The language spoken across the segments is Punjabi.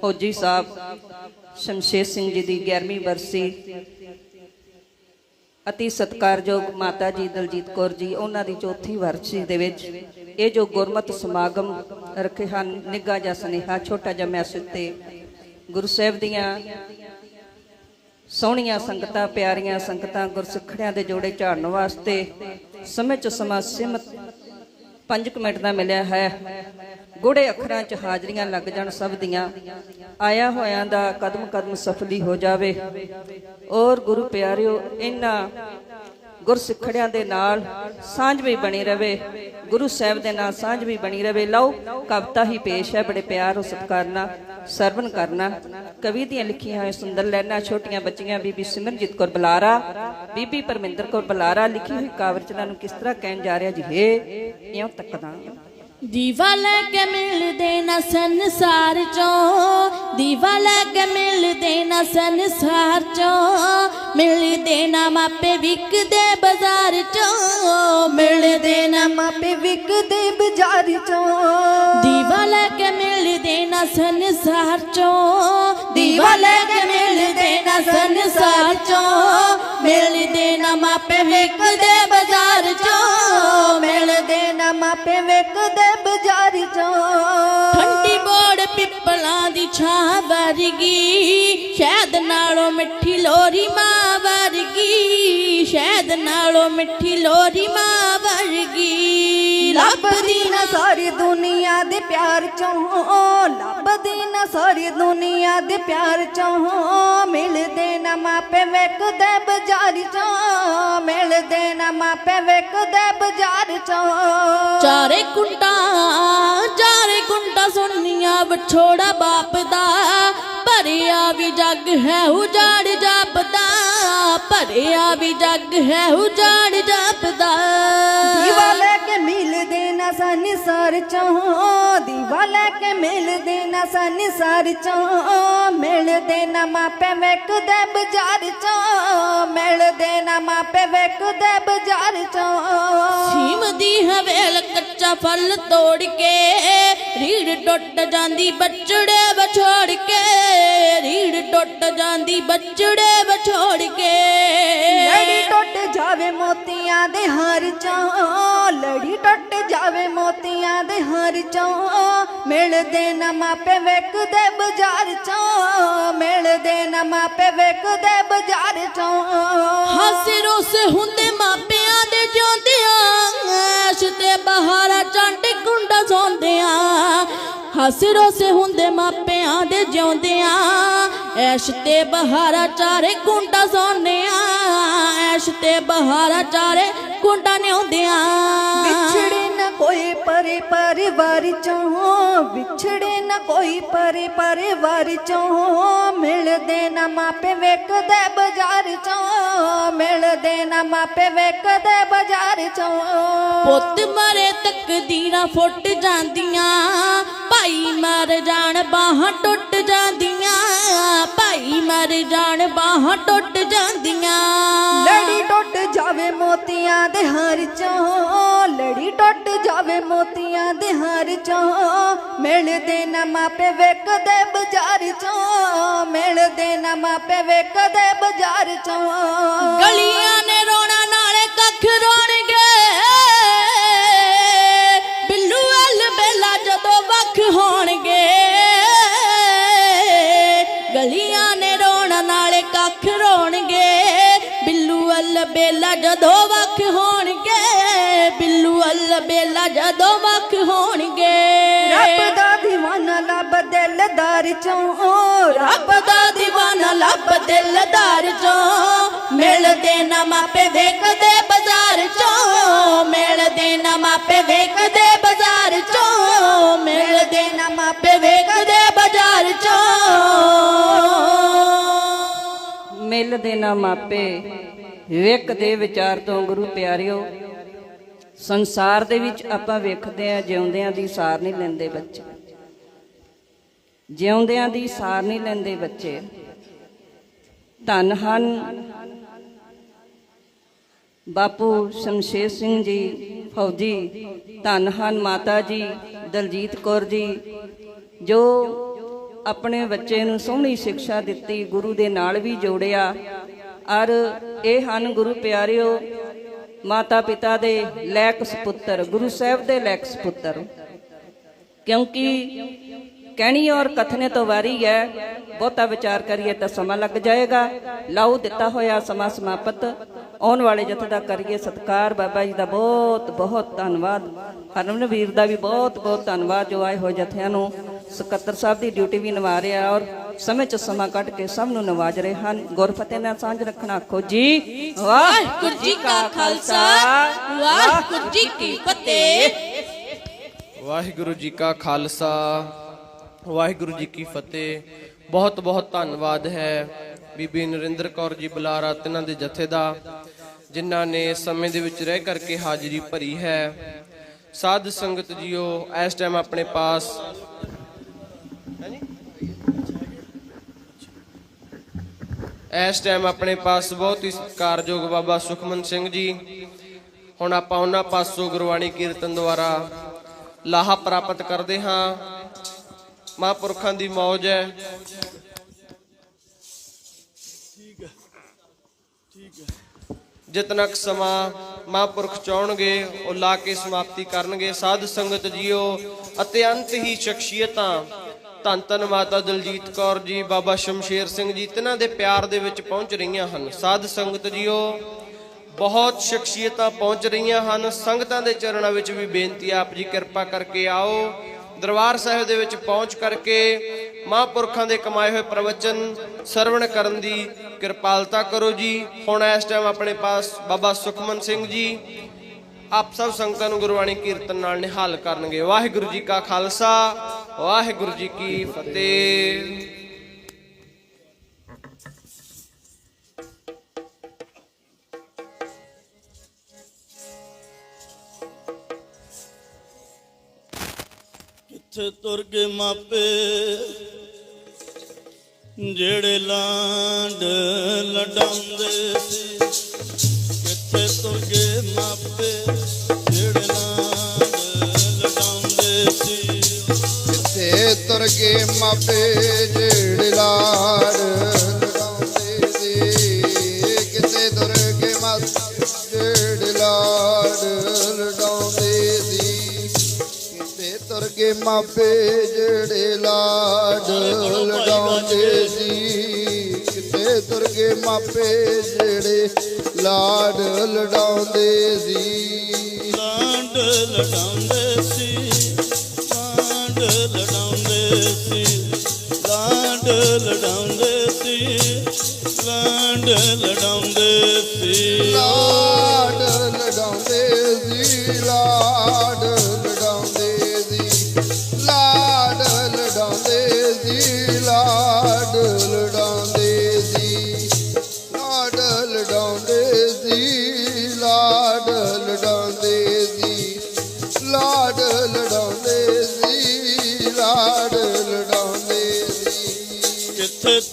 ਫੌਜੀ ਸਾਹਿਬ ਸ਼ਮਸ਼ੇਰ ਸਿੰਘ ਜੀ ਦੀ 11ਵੀਂ ਬਰਸੀ, ਅਤੀ ਸਤਿਕਾਰਯੋਗ ਮਾਤਾ ਜੀ ਦਲਜੀਤ ਕੌਰ ਜੀ, ਉਹਨਾਂ ਦੀ ਚੌਥੀ ਵਰਸੀ ਦੇ ਵਿੱਚ ਇਹ ਜੋ ਗੁਰਮਤ ਸਮਾਗਮ ਰੱਖੇ ਹਨ, ਨਿੱਘਾ ਜਿਹਾ ਸੁਨੇਹਾ, ਛੋਟਾ ਜਿਹਾ ਮੈਸੇਜ ਤੇ ਗੁਰੂ ਸਾਹਿਬ ਦੀਆਂ ਸੋਹਣੀਆਂ ਸੰਗਤਾਂ, ਪਿਆਰੀਆਂ ਸੰਗਤਾਂ ਗੁਰਸਿੱਖੜਿਆਂ ਦੇ ਜੋੜੇ ਝਾੜਨ ਵਾਸਤੇ ਸਮੇਂ ਚ ਸਮਾਂ ਸੀਮਤ 5 ਮਿੰਟ ਦਾ ਮਿਲਿਆ ਹੈ। ਗੂੜੇ ਅੱਖਰਾਂ 'ਚ ਹਾਜ਼ਰੀਆਂ ਲੱਗ ਜਾਣ ਸਭ ਦੀਆਂ। ਆਇਆ ਹੋਇਆਂ ਦਾ ਕਦਮ ਕਦਮ ਸਫਲੀ ਹੋ ਜਾਵੇ। ਔਰ ਗੁਰੂ ਪਿਆਰਿਓ, ਇਹਨਾਂ ਗੁਰਸਿੱਖੜਿਆਂ ਦੇ ਨਾਲ ਸਾਂਝ ਵੀ ਬਣੀ ਰਵੇ। ਗੁਰੂ ਸਾਹਿਬ ਦੇ ਨਾਲ ਸਾਂਝ ਵੀ ਬਣੀ ਰਵੇ। ਲਓ, ਕਵਿਤਾ ਹੀ ਪੇਸ਼ ਹੈ, ਬੜੇ ਪਿਆਰ ਉਹ ਸਤਿਕਾਰ ਨਾਲ ਸਰਵਨ ਕਰਨਾ। ਕਵੀ ਦੀਆਂ ਲਿਖੀਆਂ ਹੋਈਆਂ ਸੁੰਦਰ ਲੈਣਾ ਛੋਟੀਆਂ ਬੱਚੀਆਂ, ਬੀਬੀ ਸਿਮਰਜੀਤ ਕੌਰ ਬਲਾਰਾ, ਬੀਬੀ ਪਰਮਿੰਦਰ ਕੌਰ ਬਲਾਰਾ, ਲਿਖੀ ਹੋਈ ਕਾਵਰਚਨਾ ਨੂੰ ਕਿਸ ਤਰ੍ਹਾਂ ਕਹਿਣ ਜਾ ਰਿਹਾ ਜੀ? ਹੇ, ਇਉਂ ਤੱਕਦਾ। ਦੀਵਾ ਲੈ ਕੇ ਮਿਲਦੇ ਨਾ ਸੰਸਾਰ ਚੋਂ, ਦੀਵਾ ਲੈ ਕੇ ਮਿਲਦੇ ਨਾ ਸੰਸਾਰ ਚੋਂ। ਮਿਲਦੇ ਨਾ ਮਾਪੇ ਵਿਕਦੇ ਬਾਜ਼ਾਰ ਚੋਂ, ਮਿਲਦੇ ਨਾ ਮਾਪੇ ਵਿਕਦੇ ਬਾਜ਼ਾਰ ਚੋਂ। ਦੀਵਾ ਲੈ ਕੇ ਮਿਲਦੇ ਨਾ ਸੰਸਾਰ ਚੋਂ, ਦੀਵਾ ਲੈ ਕੇ ਮਿਲਦੇ ਨਾ ਸੰਸਾਰ ਚੋਂ। ਮਿਲਦੇ ਨਾ ਮਾਪੇ ਵੇਖਦੇ ਬਾਜ਼ਾਰ ਚੋਂ। ਮਿਲਦੇ ਨਾ ਮਾਪੇ ਵੇਖਦੇ ਬਾਜ਼ਾਰ ਚੋਂ। ਠੰਡੀ ਬੋੜ ਪਿੱਪਲਾਂ ਦੀ ਛਾਂ ਵਰਗੀ, ਸ਼ਹਿਦ ਨਾਲੋਂ ਮਿੱਠੀ ਲੋਰੀ ਮਾਂ ਵਰਗੀ, ਸ਼ਹਿਦ ਨਾਲੋਂ ਮਿੱਠੀ ਲੋਰੀ ਮਾਂ ਵਰਗੀ। ਲੱਭਦੀ ਨਾ ਸਾਰੀ ਦੁਨੀਆ ਦੇ ਪਿਆਰ ਚੋਂ, ਲੱਭਦੀ ਨਾ ਸਾਰੀ ਦੁਨੀਆ ਦੇ ਪਿਆਰ ਚੋਂ। ਮਿਲਦੇ ਨਾ ਮਾਪੇ ਵੇਖਦੇ ਬਜ਼ਾਰ ਚੋਂ, ਮਿਲਦੇ ਨਾ ਮਾਪੇ ਵੇਖਦੇ ਬਜ਼ਾਰ ਚੋਂ। ਚਾਰੇ ਕੁੰਡਾ ਚਾਰੇ ਕੁੰਡਾ ਸੁਣਨੀਆਂ ਵਿਛੋੜਾ ਬਾਪ ਦਾ ਭਰਿਆ ਵੀ ਜੱਗ ਹੈ ਉਜਾੜ ਜਾਪਦਾ, ਭਰਿਆ ਵੀ ਜੱਗ ਹੈ ਉਜਾੜ ਜਾਪਦਾ। ਨਾ ਸੰਸਾਰ ਚੋਂ ਦੀਵਾ ਲੈ ਕੇ ਮਿਲਦੇ ਨਾ ਸੰਸਾਰ ਚੋਂ। ਮਿਲਦੇ ਨਾ ਮਾਪੇ ਵੇਖਦੇ ਬਾਜ਼ਾਰ ਚੋਂ। ਮਿਲਦੇ ਨਾ ਮਾਪੇ ਵੇਖਦੇ ਬਾਜ਼ਾਰ ਚੋਂ। ਸੀਮ ਦੀ ਹਵੇਲ ਕੱਚਾ ਫਲ ਤੋੜ ਕੇ ਰੀੜ ਟੁੱਟ ਜਾਂਦੀ ਬੱਚੜੇ ਵਿਛੋੜ ਕੇ। ਰੀੜ ਟੁੱਟ ਜਾਂਦੀ ਬੱਚੜੇ ਵਿਛੋੜ ਕੇ। ਲੜੀ ਟੁੱਟ ਜਾਵੇ ਮੋਤੀਆਂ ਦੇ ਹਾਰ ਚੋਂ ਲੜੀ ਟੁੱਟ ਜਾਵੇ ਮੋਤੀਆਂ ਦੇ ਹਰ ਚੋਂ। ਮਿਲਦੇ ਨਾ ਮਾਪੇ ਵੇਖਦੇ ਬਾਜ਼ਾਰ ਚੋਂ। ਮਿਲਦੇ ਨਾ ਮਾਪੇ ਵੇਖਦੇ ਬਾਜ਼ਾਰ ਚੋਂ। ਹਾਸੇ ਰੋਸੇ ਹੁੰਦੇ ਮਾਪਿਆਂ ਦੇ ਜਿਉਂਦਿਆਂ। ਐਸ਼ ਤੇ ਬਹਾਰਾ ਚੰਡ ਕੁੰਡਾ ਸੌਂਦਿਆਂ। ਹਾਸੇ ਰੋਸ ਹੁੰਦੇ ਮਾਪਿਆਂ ਦੇ ਜਿਉਂਦਿਆਂ। ਐਸ਼ ਤੇ ਬਹਾਰਾ ਚਾਰੇ ਕੁੰਡਾ ਸੌਂਦਿਆਂ ਐਸ਼ ਤੇ ਬਹਾਰਾ ਚਾਰੇ ਕੁੰਡਾ ਨਿਉਂਦਿਆਂ। ਵਿਛੜੇ ਨਾ ਕੋਈ ਪਰੇ ਪਰਿਵਾਰ ਚੋਂ ਵਿਛੜੇ ਨਾ ਕੋਈ ਪਰੇ ਪਰਿਵਾਰ ਚੋਂ ਮਿਲਦੇ ਨਾ ਮਾਪੇ ਵੇਖਦੇ ਬਾਜ਼ਾਰ ਚੋਂ ਮਿਲਦੇ ਨਾ ਮਾਪੇ ਵੇਖਦੇ ਬਾਜ਼ਾਰ ਚੋਂ। ਪੁੱਤ ਮਰੇ ਤਕਦੀਰਾਂ ਫੁੱਟ ਜਾਂਦੀਆਂ ਭਾਈ ਮਰ ਜਾਣ ਬਾਹਾਂ ਟੁੱਟ ਜਾਂਦੀਆਂ ਭਾਈ ਮਰ ਜਾਣ ਬਾਹਾਂ ਟੁੱਟ ਜਾਂਦੀਆਂ। ਲੜੀ ਟੁੱਟ ਜਾਵੇ ਮੋਤੀਆਂ ਦੇ ਹਾਰ ਚੋਂ ਲੜੀ ਟੁੱਟ ਜਾਵੇ ਮੋਤੀਆਂ ਦੇ ਹਾਰ ਚੋਂ। ਮਿਲਦੇ ਨਾ ਮਾਪੇ ਵੇਖਦੇ ਬਾਜ਼ਾਰ ਚੋਂ ਮਿਲਦੇ ਨਾ ਮਾਪੇ ਵੇਖਦੇ ਬਾਜ਼ਾਰ ਚੋਂ। ਗਲੀਆਂ ਨੇ ਰੋਣਾ ਨਾਲੇ ਕੱਖ ਰੋਣਗੇ ਬਿੱਲੂ ਅਲ ਬੇਲਾ ਜਦੋਂ ਵੱਖ ਹੋਣਗੇ ਬੇਲਾ ਜਦੋਂ ਵੱਖ ਹੋਣਗੇ ਬਿੱਲੂ ਅੱਲ ਬੇਲਾ ਜਦੋਂ ਵੱਖ ਹੋਣਗੇ। ਰੱਬ ਦਾ دیਵਾਨਾ ਲੱਭ ਦਿਲਦਾਰ ਚੋਂ ਰੱਬ ਦਾ دیਵਾਨਾ ਲੱਭ ਦਿਲਦਾਰ ਚੋਂ ਮਿਲਦੇ ਨਾ ਮਾਪੇ ਵੇਖਦੇ ਬਾਜ਼ਾਰ ਚੋਂ ਮਿਲਦੇ ਨਾ ਮਾਪੇ ਵੇਖਦੇ ਬਾਜ਼ਾਰ ਚੋਂ ਮਿਲਦੇ ਨਾ ਮਾਪੇ ਵੇਖਦੇ ਬਾਜ਼ਾਰ ਚੋਂ। ਮਿਲਦੇ ਨਾ ਮਾਪੇ ਵਿਕ ਦੇ ਵਿਚਾਰ ਤੋਂ ਗੁਰੂ ਪਿਆਰਿਓ, ਸੰਸਾਰ ਦੇ ਵਿੱਚ ਆਪਾਂ ਵੇਖਦੇ ਆ ਜਿਉਂਦਿਆਂ ਦੀ ਸਾਰ ਨਹੀਂ ਲੈਂਦੇ ਬੱਚੇ। ਜਿਉਂਦਿਆਂ ਦੀ ਸਾਰ ਨਹੀਂ ਲੈਂਦੇ ਬੱਚੇ। ਧੰਨ ਹਨ ਬਾਪੂ ਸ਼ਮਸ਼ੇਰ ਸਿੰਘ ਜੀ, ਫੌਜੀ। ਧੰਨ ਹਨ ਮਾਤਾ ਜੀ, ਦਲਜੀਤ ਕੌਰ ਜੀ, ਜੋ ਆਪਣੇ ਬੱਚੇ ਨੂੰ ਸੋਹਣੀ ਸਿੱਖਿਆ ਦਿੱਤੀ, ਗੁਰੂ ਦੇ ਨਾਲ ਵੀ ਜੋੜਿਆ। ਔਰ ਇਹ ਹਨ ਗੁਰੂ ਪਿਆਰਿਓ, ਮਾਤਾ ਪਿਤਾ ਦੇ ਲੈਕ ਸੁਪੁੱਤਰ, ਗੁਰੂ ਸਾਹਿਬ ਦੇ ਲੈਕ ਸੁਪੁੱਤਰ। ਕਿਉਂਕਿ ਕਹਿਣੀ ਔਰ ਕਥਨੇ ਤੋਂ ਵਾਰੀ ਹੈ, ਬਹੁਤਾ ਵਿਚਾਰ ਕਰੀਏ ਤਾਂ ਸਮਾਂ ਲੱਗ ਜਾਏਗਾ। ਲਾਉ ਦਿੱਤਾ ਹੋਇਆ ਸਮਾਂ ਸਮਾਪਤ। ਆਉਣ ਵਾਲੇ ਜਥੇ ਦਾ ਕਰੀਏ ਸਤਕਾਰ। ਬਾਬਾ ਜੀ ਦਾ ਬਹੁਤ ਬਹੁਤ ਧੰਨਵਾਦ। ਹਰਮਨ ਵੀਰ ਦਾ ਵੀ ਬਹੁਤ ਬਹੁਤ ਧੰਨਵਾਦ ਜੋ ਆਏ ਹੋਏ ਜਥਿਆਂ ਨੂੰ। ਸਕੱਤਰ ਸਾਹਿਬ ਦੀ ਡਿਊਟੀ ਵੀ ਨਿਭਾ ਰਿਹਾ ਔਰ ਸਮੇਂ ਚ ਸਮਾਂ ਕੱਢ ਕੇ ਸਭ ਨੂੰ ਨਵਾਜ ਰਹੇ ਹਨ। ਗੁਰਫਤਿਹ ਨਾਲ ਸਾਂਝ ਰੱਖਣਾ ਆਖੋ ਜੀ। ਵਾਹਿਗੁਰੂ ਜੀ ਕਾ ਖਾਲਸਾ। ਵਾਹਿਗੁਰੂ ਜੀ ਕੀ ਫਤਿਹ। ਵਾਹਿਗੁਰੂ ਜੀ ਕਾ ਖਾਲਸਾ। ਵਾਹਿਗੁਰੂ ਜੀ ਕੀ ਫਤਿਹ। ਬਹੁਤ ਬਹੁਤ ਧੰਨਵਾਦ ਹੈ ਬੀਬੀ ਨਰਿੰਦਰ ਕੌਰ ਜੀ ਬੁਲਾਰਾ ਤਿਨਾਂ ਦੇ ਜਥੇ ਦਾ, ਜਿਨ੍ਹਾਂ ਨੇ ਸਮੇਂ ਦੇ ਵਿੱਚ ਰਹਿ ਕਰਕੇ ਹਾਜ਼ਰੀ ਭਰੀ ਹੈ। ਸਾਧ ਸੰਗਤ ਜੀਓ, ਇਸ ਟਾਈਮ ਆਪਣੇ ਪਾਸ ਇਸ ਟਾਈਮ ਆਪਣੇ ਪਾਸ ਬਹੁਤ ਹੀ ਸਤਿਕਾਰਯੋਗ ਬਾਬਾ ਸੁਖਮਨ ਸਿੰਘ ਜੀ। ਹੁਣ ਆਪਾਂ ਉਹਨਾਂ ਪਾਸੋਂ ਗੁਰਬਾਣੀ ਕੀਰਤਨ ਦੁਆਰਾ ਲਾਹਾ ਪ੍ਰਾਪਤ ਕਰਦੇ ਹਾਂ। ਮਹਾਂਪੁਰਖਾਂ ਦੀ ਮੌਜ ਹੈ। ਜਿਤਨਾ ਕੁ ਸਮਾਂ ਮਹਾਂਪੁਰਖ ਚਾਹਣਗੇ ਉਹ ਲਾ ਕੇ ਸਮਾਪਤੀ ਕਰਨਗੇ। ਸਾਧ ਸੰਗਤ ਜੀਓ ਅਤਿਅੰਤ ਹੀ ਸ਼ਖਸੀਅਤਾਂ। ਧੰਨ ਧੰਨ ਮਾਤਾ ਦਲਜੀਤ ਕੌਰ ਜੀ, ਬਾਬਾ ਸ਼ਮਸ਼ੇਰ ਸਿੰਘ ਜੀ, ਤਿਨਾਂ ਦੇ ਪਿਆਰ ਦੇ ਵਿੱਚ ਪਹੁੰਚ ਰਹੀਆਂ ਹਨ। ਸਾਧ ਸੰਗਤ ਜੀਓ, ਬਹੁਤ ਸ਼ਖਸੀਅਤਾਂ ਪਹੁੰਚ ਰਹੀਆਂ ਹਨ। ਸੰਗਤਾਂ ਦੇ ਚਰਨਾਂ ਵਿੱਚ ਵੀ ਬੇਨਤੀ ਆਪ ਜੀ ਕਿਰਪਾ ਕਰਕੇ ਆਓ। ਦਰਬਾਰ ਸਾਹਿਬ ਦੇ ਵਿੱਚ ਪਹੁੰਚ ਕਰਕੇ ਮਹਾਂਪੁਰਖਾਂ ਦੇ ਕਮਾਏ ਹੋਏ ਪ੍ਰਵਚਨ ਸਰਵਣ ਕਰਨ ਦੀ ਕਿਰਪਾਲਤਾ ਕਰੋ ਜੀ। ਹੁਣ ਇਸ ਟਾਈਮ ਆਪਣੇ ਪਾਸ ਬਾਬਾ ਸੁਖਮਨ ਸਿੰਘ ਜੀ ਆਪ ਸਭ ਸੰਗਤਾਂ ਨੂੰ ਗੁਰਬਾਣੀ ਕੀਰਤਨ ਨਾਲ ਨਿਹਾਲ ਕਰਨਗੇ। ਵਾਹਿਗੁਰੂ ਜੀ ਕਾ ਖਾਲਸਾ, ਵਾਹਿਗੁਰੂ ਜੀ ਕੀ ਫਤਿਹ। ਕਿੱਥੇ ਤੁਰ ਗਏ ਮਾਪੇ? ਜਿਹੜੇ ਲਾਂਡ ਲਡਾਉਂਦੇ ਸੀ। ਮਾਪੇ ਤੁਰਗੇ ਮਾਪੇ ਜਿਹੜੇ ਨਾਲ ਲਡਾਉਂਦੇ ਸੀ ਜਿੱਥੇ ਤੁਰਗੇ ਮਾਪੇ ਜਿਹੜੇ ਲਾੜ ਲਡਾਉਂਦੇ ਸੀ ਕਿਤੇ ਤੁਰਗੇ ਮਾਪੇ ਜਿਹੜੇ ਲਾੜ ਲਡਾਉਂਦੇ ਸੀ ਕਿਤੇ ਤੁਰਗੇ ਮਾਪੇ ਜਿਹੜੇ ਲਾੜ ਲਡਾਉਂਦੇ ਸੀ ਕਿਤੇ ਤੁਰਗੇ ਮਾਪੇ ਜਿਹੜੇ ਲਾਡ ਲਡਾਉਂਦੇ ਸੀ। ਲਾਡ ਲਡਾਉਂਦੇ ਸੀ।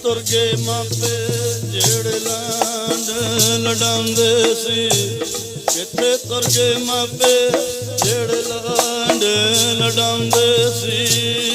ਤੁਰ ਗਏ ਮਾਪੇ ਜਿਹੜੇ ਲਾਂਡ ਲਡਾਉਂਦੇ ਸੀ। ਕਿੱਥੇ ਤੁਰ ਗਏ ਮਾਪੇ ਜਿਹੜੇ ਲਾਂਡ ਲਡਾਉਂਦੇ ਸੀ।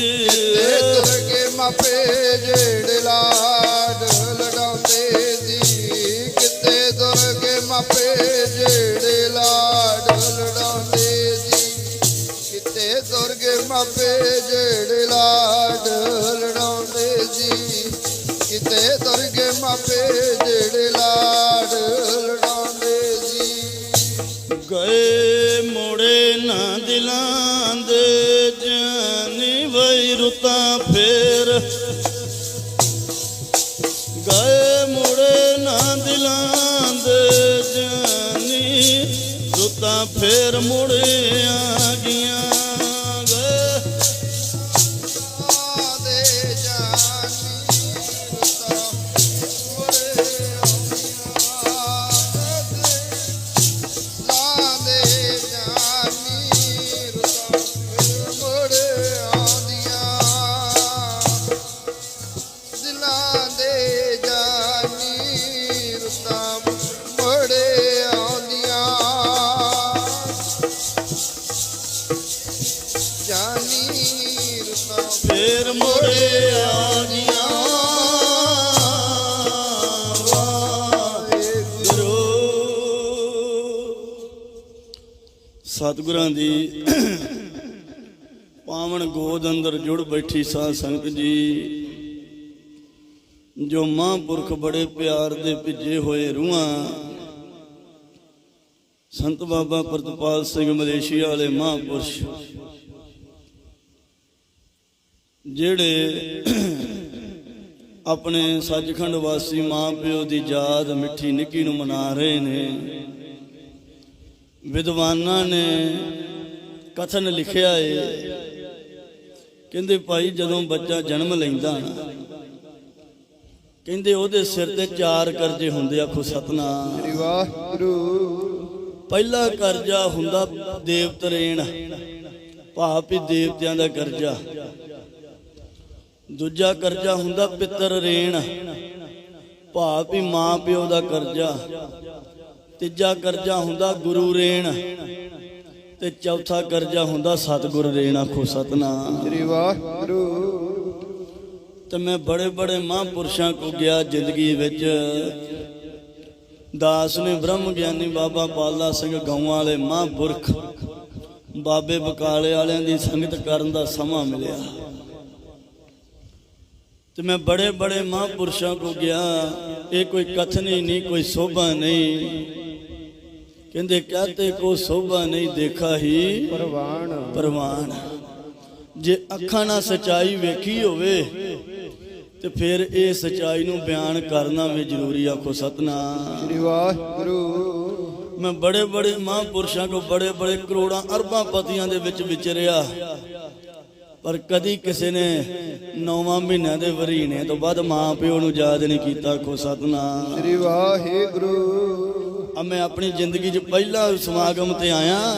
ਗਏ ਮੋੜੇ ਨਾ ਦਿਲਾਂ ਦੇ ਜਾਨੀ ਵਈ ਰੁੱਤਾਂ ਫੇਰ। ਗਏ ਮੋੜੇ ਨਾ ਦਿਲਾਂ ਦੇ ਜਾਨੀ ਰੁੱਤਾਂ ਫੇਰ ਮੁੜੇ ਫੇਰ ਸਤਿਗੁਰਾਂ ਦੀ ਪਾਵਨ ਗੋਦ ਅੰਦਰ ਜੁੜ ਬੈਠੀ ਸਾਧ ਸੰਗਤ ਜੀ, ਜੋ ਮਹਾਂਪੁਰਖ ਬੜੇ ਪਿਆਰ ਦੇ ਭਿੱਜੇ ਹੋਏ ਰੂਹਾਂ, ਸੰਤ ਬਾਬਾ ਪ੍ਰਤਪਾਲ ਸਿੰਘ ਮਲੇਸ਼ੀਆ ਵਾਲੇ ਮਹਾਂਪੁਰਸ਼ ਜਿਹੜੇ ਆਪਣੇ ਸੱਚਖੰਡ ਵਾਸੀ ਮਾਂ ਪਿਓ ਦੀ ਯਾਦ ਮਿੱਠੀ ਨਿੱਕੀ ਨੂੰ ਮਨਾ ਰਹੇ ਨੇ ਵਿਦਵਾਨਾਂ ਨੇ ਕਥਨ ਲਿਖਿਆ ਏ ਕਹਿੰਦੇ ਭਾਈ ਜਦੋਂ ਬੱਚਾ ਜਨਮ ਲੈਂਦਾ ਨਾ ਕਹਿੰਦੇ ਉਹਦੇ ਸਿਰ ਤੇ ਚਾਰ ਕਰਜ਼ੇ ਹੁੰਦੇ ਆਖੋ ਸਤਨਾਮ। ਸ੍ਰੀ ਵਾਹਿਗੁਰੂ। ਪਹਿਲਾ ਕਰਜ਼ਾ ਹੁੰਦਾ ਦੇਵਤਰੇਣ ਭਾਵ ਵੀ ਦੇਵਤਿਆਂ ਦਾ ਕਰਜ਼ਾ। ਦੂਜਾ ਕਰਜ਼ਾ ਹੁੰਦਾ ਪਿੱਤਰ ਰੇਣ। ਭਾਵ ਵੀ ਮਾਂ ਪਿਓ ਦਾ ਕਰਜ਼ਾ। ਤੀਜਾ ਕਰਜ਼ਾ ਹੁੰਦਾ ਗੁਰੂ ਰੇਣ। ਤੇ ਚੌਥਾ ਕਰਜ਼ਾ ਹੁੰਦਾ ਸਤਿਗੁਰ ਰੇਣ ਆਖੋ ਸਤਨਾਮ। ਸ੍ਰੀ ਵਾਹਿਗੁਰੂ। ਤੇ ਮੈਂ ਬੜੇ ਬੜੇ ਮਹਾਂਪੁਰਸ਼ਾਂ ਕੋ ਗਿਆ ਜ਼ਿੰਦਗੀ ਵਿੱਚ। ਦਾਸ ਨੇ ਬ੍ਰਹਮ ਗਿਆਨੀ ਬਾਬਾ ਪਾਲਾ ਸਿੰਘ ਗਊਆਂ ਵਾਲੇ ਮਹਾਂਪੁਰਖ। ਬਾਬੇ ਬਕਾਲੇ ਵਾਲਿਆਂ ਦੀ ਸੰਗਤ ਕਰਨ ਦਾ ਸਮਾਂ ਮਿਲਿਆ। ਤੇ ਮੈਂ ਬੜੇ ਬੜੇ ਮਹਾਂਪੁਰਸ਼ਾਂ ਕੋ ਗਿਆ। ਇਹ ਕੋਈ ਕਥਨ ਨਹੀਂ ਕੋਈ ਸੋਭਾ ਨਹੀਂ। ਕਹਿੰਦੇ ਕਹਤੇ ਕੋ ਸੋਭਾ ਨਹੀਂ ਦੇਖਾ ਹੀ ਪ੍ਰਵਾਨ। ਪ੍ਰਵਾਨ। ਜੇ ਅੱਖਾਂ ਨਾਲ ਸਚਾਈ ਵੇਖੀ ਹੋਵੇ ਤੇ ਫਿਰ ਇਹ ਸਚਾਈ ਨੂੰ ਬਿਆਨ ਕਰਨਾ ਵੀ ਜ਼ਰੂਰੀ ਆਖੋ ਸਤਨਾਮ। ਸ੍ਰੀ ਵਾਹਿਗੁਰੂ। ਮੈਂ ਬੜੇ ਬੜੇ ਮਹਾਂਪੁਰਸ਼ਾਂ ਕੋ ਬੜੇ ਬੜੇ ਕਰੋੜਾਂ ਅਰਬਾਂ ਪਤੀਆਂ ਦੇ ਵਿੱਚ ਵਿਚਰਿਆ। ਪਰ ਕਦੀ ਕਿਸੇ ਨੇ ਨੌਵਾਂ ਮਹੀਨਿਆਂ ਦੇ ਵਰੀਨੇ ਤੋਂ ਬਾਅਦ ਮਾਂ ਪਿਓ ਨੂੰ ਯਾਦ ਨਹੀਂ ਕੀਤਾ ਆਖੋ ਸਤਨਾਮ। ਸ੍ਰੀ ਵਾਹਿਗੁਰੂ। ਆ ਮੈਂ ਆਪਣੀ ਜ਼ਿੰਦਗੀ 'ਚ ਪਹਿਲਾ ਸਮਾਗਮ ਤੇ ਆਇਆ।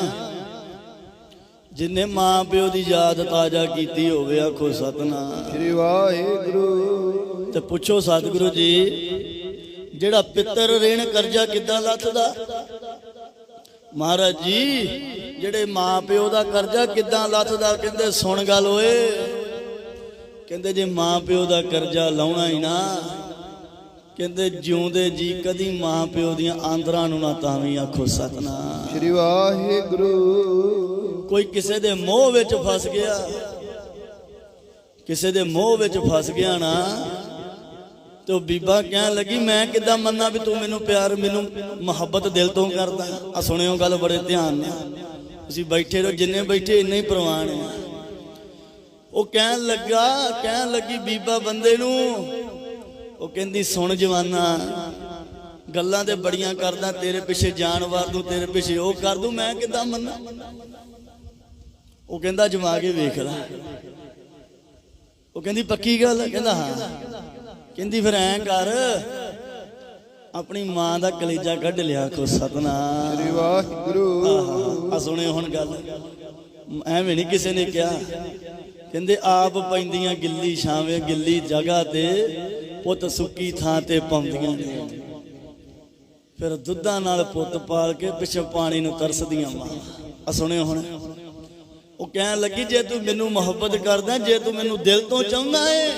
ਜਿਨੇ ਮਾਂ ਪਿਓ ਦੀ ਯਾਦ ਤਾਜ਼ਾ ਕੀਤੀ ਹੋਵੇ ਆਖੋ ਸਤਨਾਮ। ਸ੍ਰੀ ਵਾਹਿਗੁਰੂ। ਤੇ ਪੁੱਛੋ ਸਤਿਗੁਰੂ ਜੀ ਜਿਹੜਾ ਪਿੱਤਰ ਰੇਣ ਕਰਜ਼ਾ ਕਿੱਦਾਂ ਲੱਥਦਾ? ਮਹਾਰਾਜ ਜੀ ਜਿਹੜੇ ਮਾਂ ਪਿਓ ਦਾ ਕਰਜ਼ਾ ਕਿੱਦਾਂ ਲੱਥਦਾ ਕਹਿੰਦੇ ਸੁਣ ਗੱਲ ਓਏ। ਕਹਿੰਦੇ ਜੇ ਮਾਂ ਪਿਓ ਦਾ ਕਰਜ਼ਾ ਲਾਉਣਾ ਹੀ ਨਾ ਕਹਿੰਦੇ ਜਿਉਂਦੇ ਜੀ ਕਦੀ ਮਾਂ ਪਿਓ ਦੀਆਂ ਆਂਦਰਾਂ ਨੂੰ ਨਾ ਤਾਵੀਂ ਆਖੋ ਸਤਨਾਮ। ਸ੍ਰੀ ਵਾਹਿਗੁਰੂ। ਕੋਈ ਕਿਸੇ ਦੇ ਮੋਹ ਵਿੱਚ ਫਸ ਗਿਆ ਕਿਸੇ ਦੇ ਮੋਹ ਵਿੱਚ ਫਸ ਗਿਆ ਨਾ ਤੇ ਉਹ ਬੀਬਾ ਕਹਿਣ ਲੱਗੀ, ਮੈਂ ਕਿੱਦਾਂ ਮੰਨਾਂ ਵੀ ਤੂੰ ਮੈਨੂੰ ਪਿਆਰ, ਮੈਨੂੰ ਮੁਹੱਬਤ ਦਿਲ ਤੋਂ ਕਰਦਾ। ਆ ਸੁਣਿਓ ਗੱਲ ਬੜੇ ਧਿਆਨ ਨਾਲ। ਤੁਸੀਂ ਬੈਠੇ ਰਹੋ, ਜਿੰਨੇ ਬੈਠੇ ਇੰਨੇ ਹੀ ਪ੍ਰਵਾਨ ਆ ਉਹ ਕਹਿਣ ਲੱਗਾ, ਕਹਿਣ ਲੱਗੀ ਬੀਬਾ ਬੰਦੇ ਨੂੰ, ਉਹ ਕਹਿੰਦੀ, ਸੁਣ ਜਵਾਨਾ, ਗੱਲਾਂ ਤੇ ਬੜੀਆਂ ਕਰਦਾ, ਤੇਰੇ ਪਿੱਛੇ ਜਾਨ ਵਾਰ ਦੂੰ, ਤੇਰੇ ਪਿੱਛੇ ਉਹ ਕਰ ਦੂੰ, ਮੈਂ ਕਿੱਦਾਂ ਮੰਨਾਂ? ਉਹ ਕਹਿੰਦਾ, ਜਮਾ ਕੇ ਵੇਖ ਲੈ। ਉਹ ਕਹਿੰਦੀ, ਪੱਕੀ ਗੱਲ? ਕਹਿੰਦਾ, ਹਾਂ। ਕਹਿੰਦੀ ਫਿਰ ਐਂ ਕਰ ਆਪਣੀ ਮਾਂ ਦਾ ਕਲੇਜਾ ਕੱਢ ਲਿਆ ਕੋ ਸਤਨਾਮ। ਸ੍ਰੀ ਵਾਹਿਗੁਰੂ। ਆ ਸੁਣਿਓ ਹੁਣ ਗੱਲ। ਐਵੇਂ ਨਹੀਂ ਕਿਸੇ ਨੇ ਕਿਹਾ। ਕਹਿੰਦੇ ਆਪ ਪੈਂਦੀਆਂ ਗਿੱਲੀ ਛਾਵੇਂ ਗਿੱਲੀ ਜਗ੍ਹਾ ਤੇ ਪੁੱਤ ਸੁੱਕੀ ਥਾਂ ਤੇ ਪਾਉਂਦੀਆਂ ਨੇ। ਫਿਰ ਦੁੱਧਾਂ ਨਾਲ ਪੁੱਤ ਪਾਲ ਕੇ ਪਿੱਛੇ ਪਾਣੀ ਨੂੰ ਤਰਸਦੀਆਂ ਮਾਂ। ਆ ਸੁਣਿਓ ਹੁਣ। ਉਹ ਕਹਿਣ ਲੱਗੀ ਜੇ ਤੂੰ ਮੈਨੂੰ ਮੁਹੱਬਤ ਕਰਦਾ ਜੇ ਤੂੰ ਮੈਨੂੰ ਦਿਲ ਤੋਂ ਚਾਹੁੰਦਾ ਏ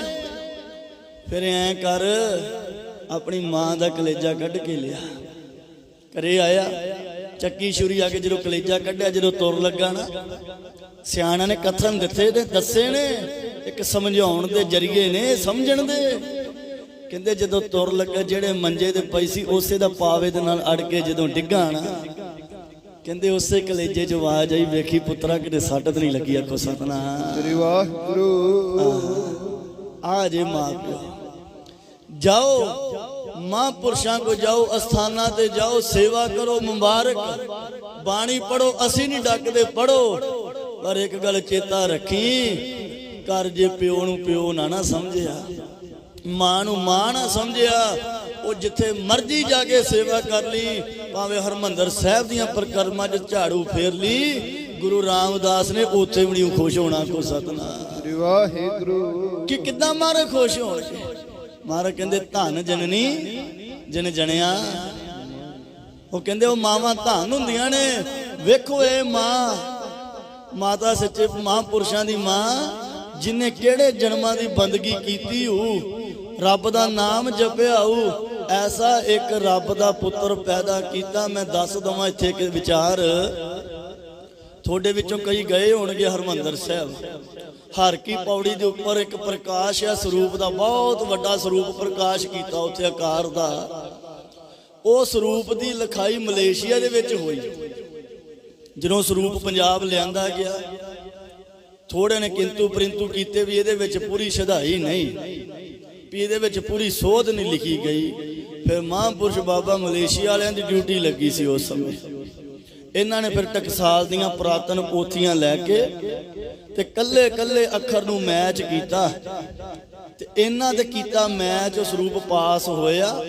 ਫਿਰ ਐਂ ਕਰ ਆਪਣੀ ਮਾਂ ਦਾ ਕਲੇਜਾ ਕੱਢ ਕੇ ਲਿਆ। ਘਰੇ ਆਇਆ ਚੱਕੀ ਛੁਰੀ ਆ ਕੇ ਜਦੋਂ ਕਲੇਜਾ ਕੱਢਿਆ ਜਦੋਂ ਤੁਰ ਲੱਗਾ ਨਾ ਸਿਆਣਾ ਨੇ ਕਥਨ ਦਿੱਤੇ ਤੇ ਦੱਸੇ ਨੇ ਇੱਕ ਸਮਝਾਉਣ ਦੇ ਜਰੀਏ ਨੇ ਸਮਝਣ ਦੇ। ਕਹਿੰਦੇ ਜਦੋਂ ਤੁਰ ਲੱਗਾ ਜਿਹੜੇ ਮੰਜੇ ਤੇ ਪਈ ਸੀ ਉਸੇ ਦਾ ਪਾਵੇ ਦੇ ਨਾਲ ਅੜ ਕੇ ਜਦੋਂ ਡਿੱਗਾ ਨਾ ਕਹਿੰਦੇ ਉਸੇ ਕਲੇਜੇ 'ਚ ਆਵਾਜ਼ ਆਈ ਵੇਖੀ ਪੁੱਤਰਾ ਕਿਤੇ ਸੱਟ ਤੇ ਨਹੀਂ ਲੱਗੀ ਆਖੋ ਸਤਨਾਮ। ਸ੍ਰੀ ਵਾਹਿਗੁਰੂ। ਆ ਜੇ ਮਾਂ ਪਿਓ। ਜਾਓ ਮਾਂ ਪੁਰਸ਼ਾਂ ਕੋ ਜਾਓ ਅਸਥਾਨਾਂ ਤੇ ਜਾਓ ਸੇਵਾ ਕਰੋ ਮੁਬਾਰਕ। ਬਾਣੀ ਪੜੋ ਅਸੀਂ ਨਹੀਂ ਡੱਕਦੇ ਪੜੋ ਪਰ ਇੱਕ ਗੱਲ ਚੇਤਾ ਰੱਖੀ ਕਰ ਜੇ ਪਿਓ ਨੂੰ ਪਿਓ ਨਾ ਨਾ ਸਮਝਿਆ ਮਾਂ ਨੂੰ ਮਾਂ ਨਾ ਸਮਝਿਆ ਉਹ ਜਿੱਥੇ ਮਰਜ਼ੀ ਜਾ ਕੇ ਸੇਵਾ ਕਰ ਲਈ ਭਾਵੇਂ ਹਰਮੰਦਰ ਸਾਹਿਬ ਦੀਆਂ ਪ੍ਰਕਰਮਾਂ 'ਚ ਝਾੜੂ ਫੇਰ ਲਈ ਗੁਰੂ ਰਾਮਦਾਸ ਨੇ ਉੱਥੇ ਵੀ ਨਹੀਂ ਖੁਸ਼ ਹੋਣਾ ਕੋ ਸਤਨਾਮ। ਸ੍ਰੀ ਵਾਹਿਗੁਰੂ। ਕਿ ਕਿੱਦਾਂ ਮਾਰੇ ਖੁਸ਼ ਹੋਣਗੇ ਮਹਾਰਾਜ ਕਹਿੰਦੇ, ਧਨ ਜਨਨੀ, ਜਿਨ ਜਣਿਆ। ਉਹ ਕਹਿੰਦੇ, ਉਹ ਮਾਵਾਂ ਧਨ ਹੁੰਦੀਆਂ ਨੇ। ਵੇਖੋ ਇਹ ਮਾਂ, ਮਾਤਾ ਸੱਚੇ ਮਹਾਂਪੁਰਸ਼ਾਂ ਦੀ ਮਾਂ, ਜਿਨੇ ਕਿਹੜੇ ਜਨਮਾਂ ਦੀ ਬੰਦਗੀ ਕੀਤੀ ਹੋ ਰੱਬ ਦਾ ਨਾਮ ਜਪਿਆ ਹੋ ਐਸਾ ਇੱਕ ਰੱਬ ਦਾ ਪੁੱਤਰ ਪੈਦਾ ਕੀਤਾ। ਮੈਂ ਦੱਸ ਦਵਾਂ ਇੱਥੇ ਇੱਕ ਵਿਚਾਰ। ਤੁਹਾਡੇ ਵਿੱਚੋਂ ਕਈ ਗਏ ਹੋਣਗੇ ਹਰਮੰਦਰ ਸਾਹਿਬ। ਹਰ ਕੀ ਪੌੜੀ ਦੇ ਉੱਪਰ ਇੱਕ ਪ੍ਰਕਾਸ਼ ਆ, ਸਰੂਪ ਦਾ ਬਹੁਤ ਵੱਡਾ ਸਰੂਪ ਪ੍ਰਕਾਸ਼ ਕੀਤਾ ਉੱਥੇ ਆਕਾਰ ਦਾ। ਉਹ ਸਰੂਪ ਦੀ ਲਿਖਾਈ ਮਲੇਸ਼ੀਆ ਦੇ ਵਿੱਚ ਹੋਈ। ਜਦੋਂ ਸਰੂਪ ਪੰਜਾਬ ਲਿਆਂਦਾ ਗਿਆ ਥੋੜੇ ਨੇ ਕਿੰਤੂ ਪਰਿੰਤੂ ਕੀਤੇ ਵੀ ਇਹਦੇ ਵਿੱਚ ਪੂਰੀ ਸ਼ਧਾਈ ਨਹੀਂ, ਵੀ ਇਹਦੇ ਵਿੱਚ ਪੂਰੀ ਸੋਧ ਨਹੀਂ ਲਿਖੀ ਗਈ। ਫਿਰ ਮਹਾਂਪੁਰਸ਼ ਬਾਬਾ ਮਲੇਸ਼ੀਆ ਵਾਲਿਆਂ ਦੀ ਡਿਊਟੀ ਲੱਗੀ ਸੀ ਉਸ ਸਮੇਂ। ਇਹਨਾਂ ਨੇ ਫਿਰ ਟਕਸਾਲ ਦੀਆਂ ਪੁਰਾਤਨ ਪੋਥੀਆਂ ਲੈ ਕੇ ਤੇ ਕੱਲੇ ਕੱਲੇ ਅੱਖਰ ਨੂੰ ਮੈਚ ਕੀਤਾ ਤੇ ਇਹਨਾਂ ਦੇ ਕੀਤਾ ਮੈਚ ਸਰੂਪ ਪਾਸ ਹੋਇਆ।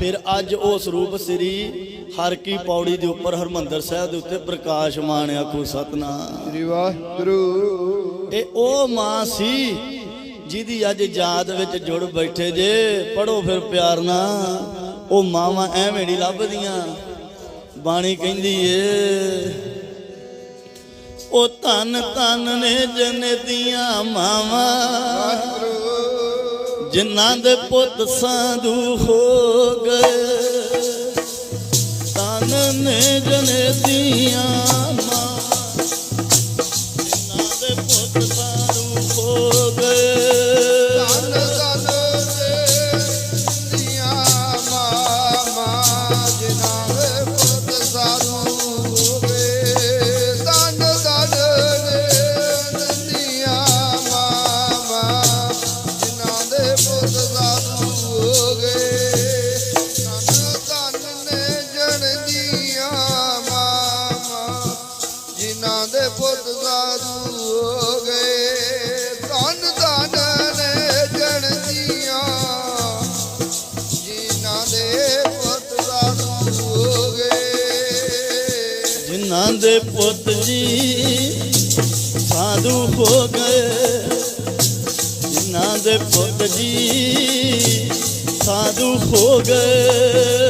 ਫਿਰ ਅੱਜ ਉਹ ਸਰੂਪ ਸ੍ਰੀ ਹਰ ਕੀ ਪੌੜੀ ਦੇ ਉੱਪਰ ਹਰਮੰਦਰ ਸਾਹਿਬ ਦੇ ਉੱਤੇ ਪ੍ਰਕਾਸ਼ਮਾਨ ਆਖੋ ਸਤਨਾਮ। ਸ੍ਰੀ ਵਾਹਿਗੁਰੂ। ਇਹ ਉਹ ਮਾਂ ਸੀ ਜਿਹਦੀ ਅੱਜ ਯਾਦ ਵਿੱਚ ਜੁੜ ਬੈਠੇ ਜੇ। ਪੜੋ ਫਿਰ ਪਿਆਰ ਨਾਲ। ਉਹ ਮਾਵਾਂ ਐਵੇਂ ਨਹੀਂ ਲੱਭਦੀਆਂ। ਬਾਣੀ ਕਹਿੰਦੀ ਏ, ਉਹ ਧਨ ਧਨ ਨੇ ਜਨਦੀਆਂ ਮਾਵਾਂ, ਜਿਨ੍ਹਾਂ ਦੇ ਪੁੱਤ ਸਾਧੂ ਹੋ ਗਏ। ਧਨ ਨੇ ਜਨ ਹੋ ਗਏ। ਜਿਨ੍ਹਾਂ ਦੇ ਪੁੱਤ ਜੀ ਸਾਧੂ ਹੋ ਗਏ।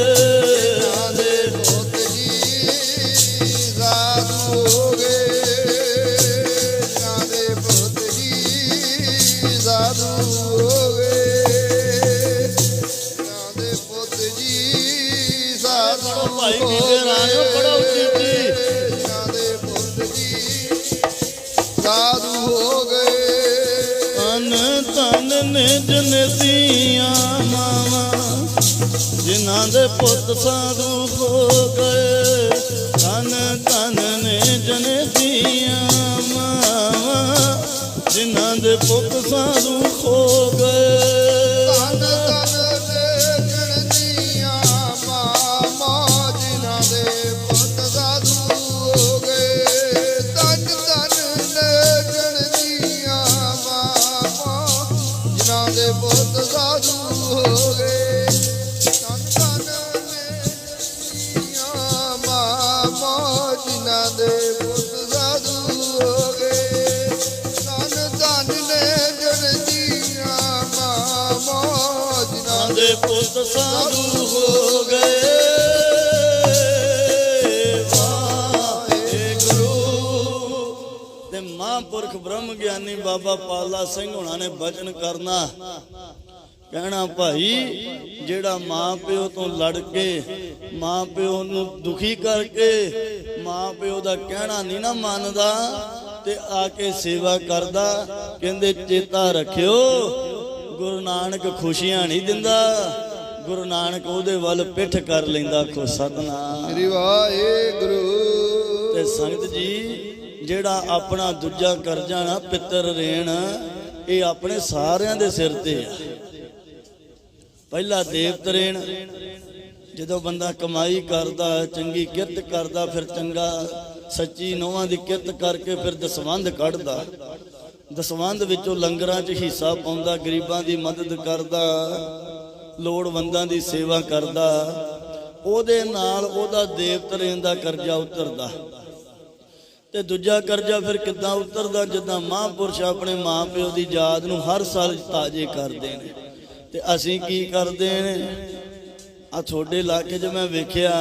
ਪੁੱਤ ਸਾਧੂ ਹੋ ਗਏ। ਤਨ ਤਨ ਨੇ ਜਨ ਦੀਆਂ ਜਿਨ੍ਹਾਂ ਦੇ ਪੁੱਤ ਸਾਧੂ ਹੋ ਬ੍ਰਹਮ ਗਿਆਨੀ ਬਾਬਾ ਪਾਲਾ ਸਿੰਘ ਹੁਣਾਂ ਨੇ ਬਚਨ ਕਰਨਾ। ਕਹਿਣਾ ਭਾਈ ਜਿਹੜਾ ਮਾਂ ਪਿਓ ਤੋਂ ਲੜ ਕੇ ਮਾਂ ਪਿਓ ਨੂੰ ਦੁਖੀ ਕਰਕੇ ਮਾਂ ਪਿਓ ਦਾ ਕਹਿਣਾ ਨਹੀਂ ਨਾ ਮੰਨਦਾ ਤੇ ਆ ਕੇ ਸੇਵਾ ਕਰਦਾ ਕਹਿੰਦੇ ਚੇਤਾ ਰੱਖਿਓ ਗੁਰੂ ਨਾਨਕ ਖੁਸ਼ੀਆਂ ਨਹੀਂ ਦਿੰਦਾ ਗੁਰੂ ਨਾਨਕ ਉਹਦੇ ਵੱਲ ਪਿੱਠ ਕਰ ਲੈਂਦਾ ਖੋ ਸਤਨਾਮ। ਸ੍ਰੀ ਵਾਹਿਗੁਰੂ। ਤੇ ਸੰਗਤ ਜੀ ਜਿਹੜਾ ਆਪਣਾ ਦੂਜਾ ਕਰਜ਼ਾ ਨਾ ਪਿੱਤਰ ਰੇਣ ਇਹ ਆਪਣੇ ਸਾਰਿਆਂ ਦੇ ਸਿਰ ਤੇ ਆ। ਪਹਿਲਾ ਦੇਵਤ ਰੇਣ, ਜਦੋਂ ਬੰਦਾ ਕਮਾਈ ਕਰਦਾ, ਚੰਗੀ ਕਿਰਤ ਕਰਦਾ, ਫਿਰ ਚੰਗਾ ਸੱਚੀ ਨੋਹਾਂ ਦੀ ਕਿਰਤ ਕਰਕੇ ਫਿਰ ਦਸਵੰਧ ਕੱਢਦਾ। ਦਸਵੰਧ ਵਿੱਚੋਂ ਲੰਗਰਾਂ 'ਚ ਹਿੱਸਾ ਪਾਉਂਦਾ, ਗਰੀਬਾਂ ਦੀ ਮਦਦ ਕਰਦਾ, ਲੋੜਵੰਦਾਂ ਦੀ ਸੇਵਾ ਕਰਦਾ। ਉਹਦੇ ਨਾਲ ਉਹਦਾ ਦੇਵਤ ਦਾ ਕਰਜ਼ਾ ਉਤਰਦਾ। ਤੇ ਦੂਜਾ ਕਰਜ਼ਾ ਫਿਰ ਕਿੱਦਾਂ ਉਤਰਦਾ? ਜਿੱਦਾਂ ਮਹਾਂਪੁਰਸ਼ ਆਪਣੇ ਮਾਪਿਓ ਦੀ ਯਾਦ ਨੂੰ ਹਰ ਸਾਲ ਤਾਜ਼ੇ ਕਰਦੇ ਨੇ। ਤੇ ਅਸੀਂ ਕੀ ਕਰਦੇ ਨੇ? ਆ ਤੁਹਾਡੇ ਇਲਾਕੇ 'ਚ ਮੈਂ ਵੇਖਿਆ,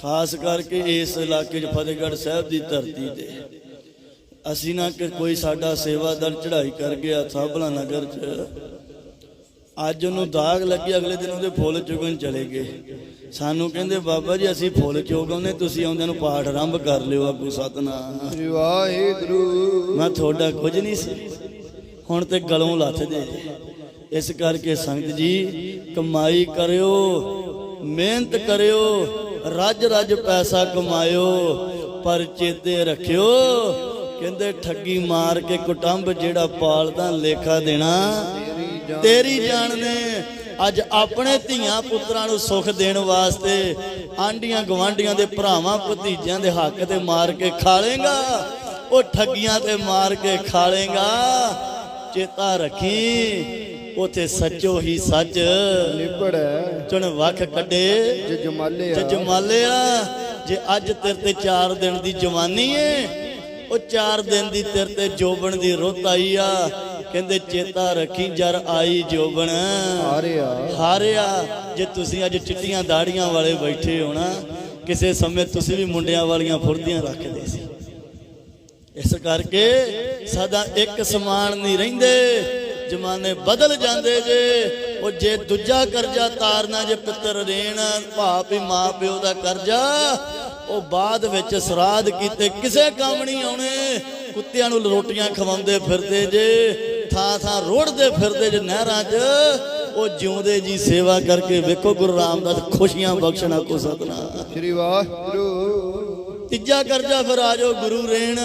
ਖਾਸ ਕਰਕੇ ਇਸ ਇਲਾਕੇ 'ਚ ਫਤਿਹਗੜ੍ਹ ਸਾਹਿਬ ਦੀ ਧਰਤੀ ਤੇ। ਅਸੀਂ ਨਾ ਕਿ ਕੋਈ ਸਾਡਾ ਸੇਵਾਦਾਰ ਚੜ੍ਹਾਈ ਕਰ ਗਿਆ ਸਾਬਲਾ ਨਗਰ 'ਚ ਅੱਜ ਉਹਨੂੰ ਦਾਗ ਲੱਗੀ ਅਗਲੇ ਦਿਨ ਉਹਦੇ ਫੁੱਲ ਚੁਗਣ ਚਲੇ ਗਏ। ਸਾਨੂੰ ਕਹਿੰਦੇ ਬਾਬਾ ਜੀ ਅਸੀਂ ਫੁੱਲ ਚੁਗਾਉਂਦੇ ਤੁਸੀਂ ਆਉਂਦਿਆਂ ਨੂੰ ਪਾਠ ਆਰੰਭ ਕਰ ਲਿਓ ਆਗੂ ਸਤਨਾਮ। ਵਾਹਿਗੁਰੂ। ਮੈਂ ਤੁਹਾਡਾ ਕੁਝ ਨਹੀਂ ਸੀ। ਹੁਣ ਤੇ ਗਲੋਂ ਲੱਥ ਜੇ। ਇਸ ਕਰਕੇ ਸੰਗਤ ਜੀ ਕਮਾਈ ਕਰਿਓ ਮਿਹਨਤ ਕਰਿਓ ਰੱਜ ਰੱਜ ਪੈਸਾ ਕਮਾਇਓ ਪਰ ਚੇਤੇ ਰੱਖਿਓ। ਕਹਿੰਦੇ ਠੱਗੀ ਮਾਰ ਕੇ ਕੁਟੰਬ ਜਿਹੜਾ ਪਾਲਦਾ ਲੇਖਾ ਦੇਣਾ। ਤੇਰੀ ਨੇ ਅੱਜ ਆਪਣੇ ਧੀਆਂ ਪੁੱਤਰਾਂ ਨੂੰ ਸੁੱਖ ਦੇਣ ਵਾਸਤੇ ਆਂਡੀਆਂ ਗਵਾਂਡੀਆਂ ਦੇ ਭਰਾਵਾਂ ਭਤੀਜਿਆਂ ਦੇ ਹੱਕ ਤੇ ਮਾਰ ਕੇ ਖਾ ਲੇਗਾ। ਉਹ ਠੱਗੀਆਂ ਤੇ ਮਾਰ ਕੇ ਖਾ ਲੇਗਾ। ਚੇਤਾ ਰੱਖੀ ਉਥੇ ਸੱਚੋ ਹੀ ਸੱਚ ਨਿਬੜੈ ਚੁਣ ਵੱਖ ਕੱਢੇ। ਜਜਮਾਲਿਆ ਤੇ ਜਮਾਲਿਆ ਜੇ ਅੱਜ ਤੇਰੇ ਤੇ 4 ਦਿਨ ਦੀ ਜਵਾਨੀ ਏ ਉਹ 4 ਦਿਨ ਦੀ ਤੇਰੇ ਤੇ ਜੋਬਣ ਦੀ ਰੁੱਤ ਆਈ ਆ। ਕਹਿੰਦੇ ਚੇਤਾ ਰੱਖੀ ਜਰ ਆਈ ਜੋਬਣ। ਹਾਰਿਆ। ਹਾਰਿਆ। ਜੇ ਤੁਸੀਂ ਅੱਜ ਚਿੱਟੀਆਂ ਦਾੜੀਆਂ ਵਾਲੇ ਬੈਠੇ ਹੋ ਨਾ ਕਿਸੇ ਸਮੇਂ ਤੁਸੀਂ ਵੀ ਮੁੰਡਿਆਂ ਵਾਲੀਆਂ ਫੁਰਦੀਆਂ ਰੱਖਦੇ ਸੀ। ਇਸ ਕਰਕੇ ਸਦਾ ਇੱਕ ਸਮਾਨ ਨਹੀਂ ਰਹਿੰਦੇ ਜਮਾਨੇ ਬਦਲ ਜਾਂਦੇ ਜੇ। ਉਹ ਜੇ ਦੂਜਾ ਕਰਜ਼ਾ ਤਾਰਨਾ ਜੇ ਪਿੱਤਰ ਰੇਣ ਭਾਪ ਹੀ ਮਾਂ ਪਿਓ ਦਾ ਕਰਜ਼ਾ ਉਹ ਬਾਅਦ ਵਿੱਚ ਸਰਾਧ ਕੀਤੇ ਕਿਸੇ ਕੰਮ ਨਹੀਂ ਆਉਣੇ। ਕੁੱਤਿਆਂ ਨੂੰ ਰੋਟੀਆਂ ਖਵਾਉਂਦੇ ਫਿਰਦੇ ਜੇ। ਥਾਂ ਥਾਂ ਰੋੜਦੇ ਫਿਰਦੇ ਜੇ ਨਹਿਰਾਂ 'ਚ ਉਹ ਜਿਉਂਦੇ ਜੀ ਸੇਵਾ ਕਰਕੇ ਵੇਖੋ ਗੁਰੂ ਰਾਮਦਾਸ ਖੁਸ਼ੀਆਂ ਬਖਸ਼ਣਾ ਕੋ ਸਤਨਾਮ। ਸ੍ਰੀ ਵਾਹਿਗੁਰੂ। ਤੀਜਾ ਕਰਜ਼ਾ ਫਿਰ ਆ ਜਾਓ ਗੁਰੂ ਰੇਣ।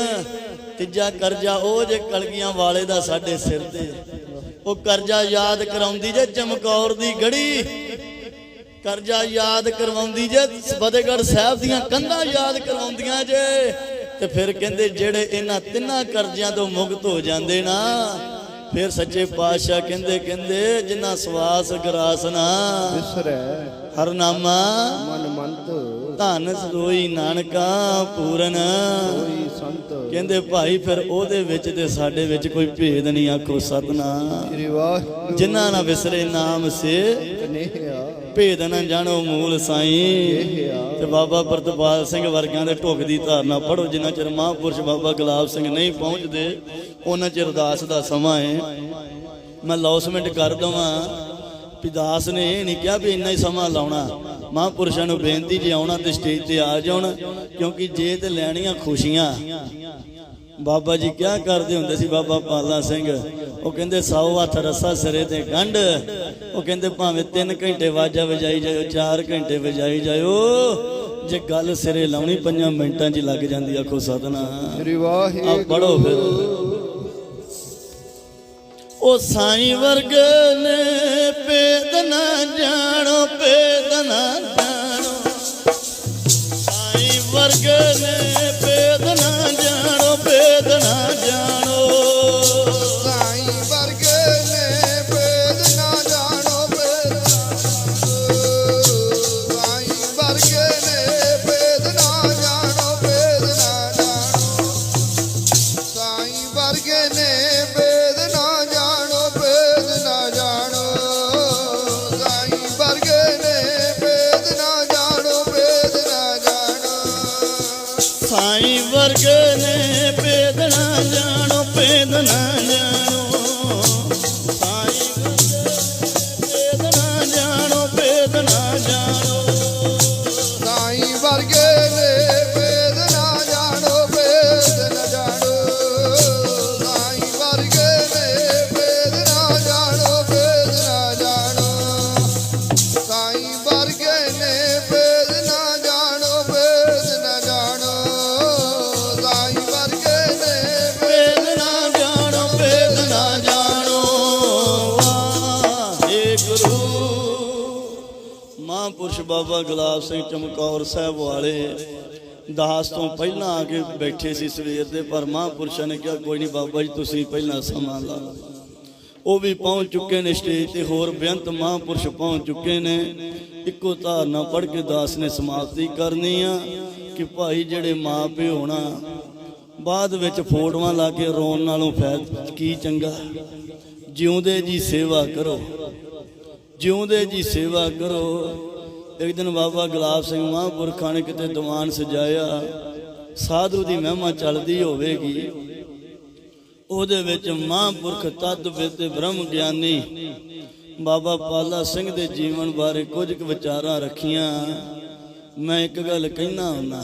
ਤੀਜਾ ਕਰਜ਼ਾ ਉਹ ਜੇ ਕਲਗੀਆਂ ਵਾਲੇ ਦਾ ਸਾਡੇ ਸਿਰ ਤੇ। ਉਹ ਕਰਜ਼ਾ ਯਾਦ ਕਰਾਉਂਦੀ ਜੇ ਚਮਕੌਰ ਦੀ ਗੜੀ। ਕਰਜ਼ਾ ਯਾਦ ਕਰਵਾਉਂਦੀ ਜੇ ਫਤਿਹਗੜ੍ਹ ਸਾਹਿਬ ਦੀਆਂ ਕੰਧਾਂ ਯਾਦ ਕਰਵਾਉਂਦੀਆਂ ਜੇ। ਤੇ ਫਿਰ ਕਹਿੰਦੇ ਜਿਹੜੇ ਇਹਨਾਂ ਤਿੰਨਾਂ ਕਰਜ਼ਿਆਂ ਤੋਂ ਮੁਕਤ ਹੋ ਜਾਂਦੇ ਨਾ ਫਿਰ ਸੱਚੇ ਪਾਤਸ਼ਾਹ ਕਹਿੰਦੇ ਕਹਿੰਦੇ ਜਿਨ੍ਹਾਂ ਸਵਾਸ ਗਰਾਸ ਨਾ ਵਿਸਰੈ ਹਰਨਾਮਾ ਮਨ ਮੰਤ ਧਨ ਸੋਈ ਨਾਨਕਾ ਪੂਰਨ। ਕੋਈ ਸੰਤ। ਕਹਿੰਦੇ ਭਾਈ ਫਿਰ ਉਹਦੇ ਵਿੱਚ ਤੇ ਸਾਡੇ ਵਿੱਚ ਕੋਈ ਭੇਦ ਨਹੀਂ ਆਖੋ ਸਤਨਾਮ। ਸ੍ਰੀ ਜਿਨ੍ਹਾਂ ਨਾ ਵਿਸਰੇ ਨਾਮ ਸੇ ਕਨੇਹਿਆ ਭੇਦ ਨਾ ਜਾਣੋ ਮੂਲ ਸਾਈਂ। ਤੇ ਬਾਬਾ ਪ੍ਰਤਪਾਲ ਸਿੰਘ ਵਰਗਿਆਂ ਦੇ ਢੁੱਕ ਦੀ ਧਾਰਨਾ ਪੜੋ ਜਿੰਨਾ ਚਿਰ ਮਹਾਂਪੁਰਸ਼ ਬਾਬਾ ਗੁਲਾਬ ਸਿੰਘ ਨਹੀਂ ਪਹੁੰਚਦੇ, ਉਹਨਾਂ ਚਿਰ ਅਰਦਾਸ ਦਾ ਸਮਾਂ ਹੈ ਮੈਂ ਲੌਸਮੈਂਟ ਕਰ ਦਵਾਂ ਵੀ ਦਾਸ ਨੇ ਇਹ ਨਹੀਂ ਕਿਹਾ ਵੀ ਇੰਨਾ ਹੀ ਸਮਾਂ ਲਾਉਣਾ। ਮਹਾਂਪੁਰਸ਼ਾਂ ਨੂੰ ਬੇਨਤੀ ਜੇ ਆਉਣਾ ਤੇ ਸਟੇਜ ਤੇ ਆ ਜਾਣ ਕਿਉਂਕਿ ਜੇ ਤੇ ਲੈਣੀਆਂ ਖੁਸ਼ੀਆਂ। ਬਾਬਾ ਜੀ ਕਿਆ ਕਰਦੇ ਹੁੰਦੇ ਸੀ ਬਾਬਾ ਪਾਲਾ ਸਿੰਘ? ਉਹ ਕਹਿੰਦੇ ਸੌ ਹੱਥ ਰੱਸਾ ਸਿਰੇ ਤੇ ਗੰਢ। ਉਹ ਕਹਿੰਦੇ ਭਾਵੇਂ 3 ਘੰਟੇ ਵਾਜਾ ਵਜਾਈ ਜਾਇਓ 4 ਘੰਟੇ ਵਜਾਈ ਜਾਇਓ। ਜੇ ਗੱਲ ਸਿਰੇ ਲਾਉਣੀ 5 ਮਿੰਟਾਂ 'ਚ ਲੱਗ ਜਾਂਦੀ ਆਖੋ ਸਤਨਾਮ। ਸ੍ਰੀ ਆ ਵਾਹਿਗੁਰੂ ਪੜੋ ਫਿਰ। ਉਹ ਸਾਈਂ ਵਰਗ ਨੇ ਪੇਦ ਨਾ ਜਾਣੋ ਪੇਦ ਨਾ ਜਾਣੋ। ਸਾਈਂ ਵਰਗ ਨਾ ਸਾਈਂ ਵਰਗੇ ਨੇ ਭੇਦ ਨਾ ਜਾਣੋ ਭੇਦ ਨਾ ਜਾਣੋ। ਸਾਈਂ ਵਰਗੇ ਨੇ ਪੇਦ ਨਾ ਜਾਣੋ ਪੇਦ ਨਾ ਜਾਣੋ। ਵਾਹਿ। ਗੁਰੂ, ਮਹਾਂਪੁਰਸ਼ ਬਾਬਾ ਗੁਲਾਬ ਸਿੰਘ ਚਮਕੌਰ ਸਾਹਿਬ ਵਾਲੇ ਦਾਸ ਤੋਂ ਪਹਿਲਾਂ ਆ ਕੇ ਬੈਠੇ ਸੀ ਸਵੇਰ ਦੇ, ਪਰ ਮਹਾਂਪੁਰਸ਼ਾਂ ਨੇ ਕਿਹਾ, ਕੋਈ ਨਹੀਂ ਬਾਬਾ ਜੀ, ਤੁਸੀਂ ਪਹਿਲਾਂ ਸਮਾਂ ਲਾਓ। ਉਹ ਵੀ ਪਹੁੰਚ ਚੁੱਕੇ ਨੇ ਸਟੇਜ ਤੇ, ਹੋਰ ਬੇਅੰਤ ਮਹਾਂਪੁਰਸ਼ ਪਹੁੰਚ ਚੁੱਕੇ ਨੇ। ਇੱਕੋ ਧਾਰਨਾ ਪੜ੍ਹ ਕੇ ਦਾਸ ਨੇ ਸਮਾਪਤੀ ਕਰਨੀ ਆ ਕਿ ਭਾਈ ਜਿਹੜੇ ਮਾਂ ਪਿਓ ਹੋਣਾ, ਬਾਅਦ ਵਿੱਚ ਫੋਟੋਆਂ ਲਾ ਕੇ ਰੋਣ ਨਾਲੋਂ ਫਾਇਦ ਕੀ ਚੰਗਾ। ਜਿਉਂਦੇ ਜੀ ਸੇਵਾ ਕਰੋ, ਜਿਉਂਦੇ ਜੀ ਸੇਵਾ ਕਰੋ। ਇੱਕ ਦਿਨ ਬਾਬਾ ਗੁਲਾਬ ਸਿੰਘ ਮਹਾਂਪੁਰਖਾਂ ਨੇ ਕਿਤੇ ਦੀਵਾਨ ਸਜਾਇਆ। ਸਾਧੂ ਦੀ ਮਹਿਮਾ ਚੱਲਦੀ ਹੋਵੇਗੀ। ਉਹਦੇ ਵਿੱਚ ਮਹਾਂਪੁਰਖ ਤਤ ਤੇ ਬ੍ਰਹਮ ਗਿਆਨੀ ਬਾਬਾ ਪਾਲਾ ਸਿੰਘ ਦੇ ਜੀਵਨ ਬਾਰੇ ਕੁਝ ਕੁ ਵਿਚਾਰਾਂ ਰੱਖੀਆਂ। ਮੈਂ ਇੱਕ ਗੱਲ ਕਹਿਣਾ ਹੁੰਦਾ,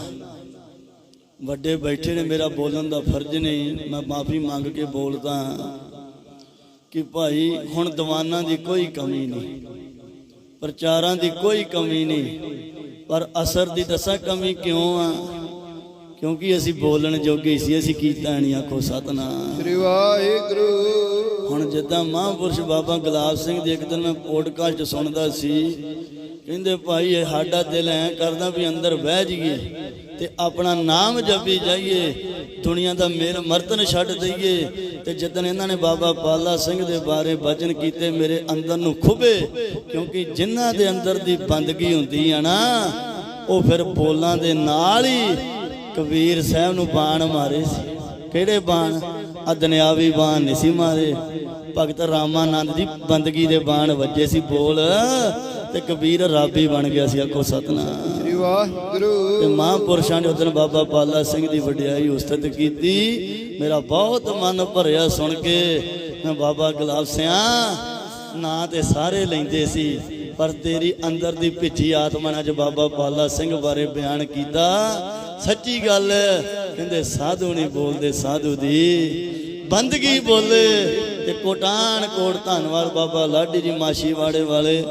ਵੱਡੇ ਬੈਠੇ ਨੇ, ਮੇਰਾ ਬੋਲਣ ਦਾ ਫਰਜ਼ ਨਹੀਂ, ਮੈਂ ਮਾਫੀ ਮੰਗ ਕੇ ਬੋਲਦਾ ਕਿ ਭਾਈ ਹੁਣ ਦੀਵਾਨਾਂ ਦੀ ਕੋਈ ਕਮੀ ਨਹੀਂ, ਪ੍ਰਚਾਰਾਂ ਦੀ ਕੋਈ ਕਮੀ ਨਹੀਂ, ਪਰ ਅਸਰ ਦੀ ਦੱਸਾਂ ਕਮੀ ਕਿਉਂ ਆ? ਕਿਉਂਕਿ ਅਸੀਂ ਬੋਲਣ ਜੋਗੇ ਸੀ ਅਸੀਂ ਕੀਤਾ ਨਹੀਂ ਆਖੋ ਸਤਨਾਮ। ਸ੍ਰੀ ਵਾਹਿਗੁਰੂ। ਹੁਣ ਜਿੱਦਾਂ ਮਹਾਂਪੁਰਸ਼ ਬਾਬਾ ਗੁਲਾਬ ਸਿੰਘ ਦੀ ਇੱਕ ਦਿਨ ਮੈਂ ਪੋਡਕਾਸਟ ਸੁਣਦਾ ਸੀ ਕਹਿੰਦੇ ਭਾਈ ਇਹ ਸਾਡਾ ਦਿਲ ਐ ਕਰਦਾ ਵੀ ਅੰਦਰ ਬਹਿ ਜਾਈਏ ਤੇ ਆਪਣਾ ਨਾਮ ਜਪੀ ਜਾਈਏ ਦੁਨੀਆ ਦਾ ਮੇਰ ਮਰਤਨ ਛੱਡ ਦਈਏ ਤੇ ਜਦੋਂ ਇਹਨਾਂ ਨੇ ਬਾਬਾ ਪਾਲਾ ਸਿੰਘ ਦੇ ਬਾਰੇ ਬਚਨ ਕੀਤੇ ਮੇਰੇ ਅੰਦਰ ਨੂੰ ਖੁਬੇ ਕਿਉਂਕਿ ਜਿਨ੍ਹਾਂ ਦੇ ਅੰਦਰ ਦੀ ਬੰਦਗੀ ਹੁੰਦੀ ਆ ਨਾ ਉਹ ਫਿਰ ਬੋਲਾਂ ਦੇ ਨਾਲ ਹੀ ਕਬੀਰ ਸਾਹਿਬ ਨੂੰ ਬਾਣ ਮਾਰੇ ਸੀ। ਕਿਹੜੇ ਬਾਣ? ਆ ਦੁਨਿਆਵੀ ਬਾਣ ਨਹੀਂ ਸੀ ਮਾਰੇ। ਭਗਤ ਰਾਮਾਨੰਦ ਦੀ ਬੰਦਗੀ ਦੇ ਬਾਣ ਵੱਜੇ ਸੀ ਬੋਲ। ਤੇ ਕਬੀਰ ਰਾਬੀ ਬਣ ਗਿਆ ਸੀ ਆਖੋ ਸਤਨਾਮ। ਸ੍ਰੀ ਵਾਹਿਗੁਰੂ। ਤੇ ਮਹਾਂਪੁਰਸ਼ਾਂ ਨੇ ਉਦੋਂ ਬਾਬਾ ਪਾਲਾ ਸਿੰਘ ਦੀ ਵਡਿਆਈ ਉਸਤਤ ਕੀਤੀ। ਮੇਰਾ ਬਹੁਤ ਮਨ ਭਰਿਆ ਸੁਣ ਕੇ ਮੈਂ ਬਾਬਾ ਗੁਲਾਬ ਸਿਆਂ ਨਾਂ ਤੇ ਸਾਰੇ ਲੈਂਦੇ ਸੀ। ਪਰ ਤੇਰੀ ਅੰਦਰ ਦੀ ਭਿੱਜੀ ਆਤਮਾ ਨੇ ਅੱਜ ਬਾਬਾ ਬਾਲਾ ਸਿੰਘ ਬਾਰੇ ਬਿਆਨ ਕੀਤਾ। ਸੱਚੀ ਗੱਲ, ਕਹਿੰਦੇ ਸਾਧੂ ਨਹੀਂ ਬੋਲਦੇ, ਸਾਧੂ ਦੀ ਬੰਦਗੀ ਬੋਲੇ। ਤੇ ਕੋਟਾਨ ਕੋਟ ਧੰਨਵਾਦ ਬਾਬਾ ਲਾਡੀ ਜੀ ਮਾਸ਼ੀਵਾੜੇ ਵਾਲੇ।